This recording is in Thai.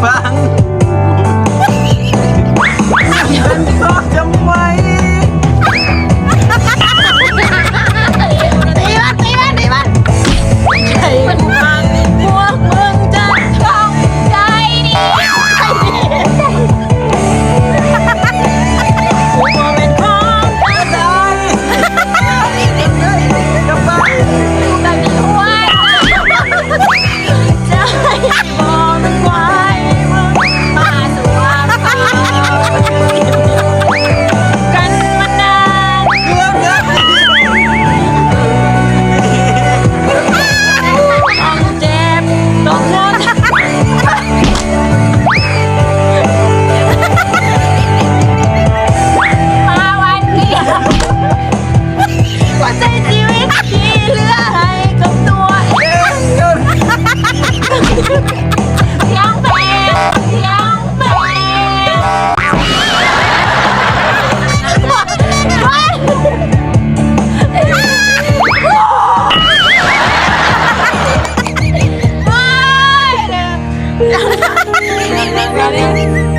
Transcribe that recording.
pa. ว่าใจชีวิตที่เหลือให้กับตัวเองยังเป็นยังเป็นว้ายว้าย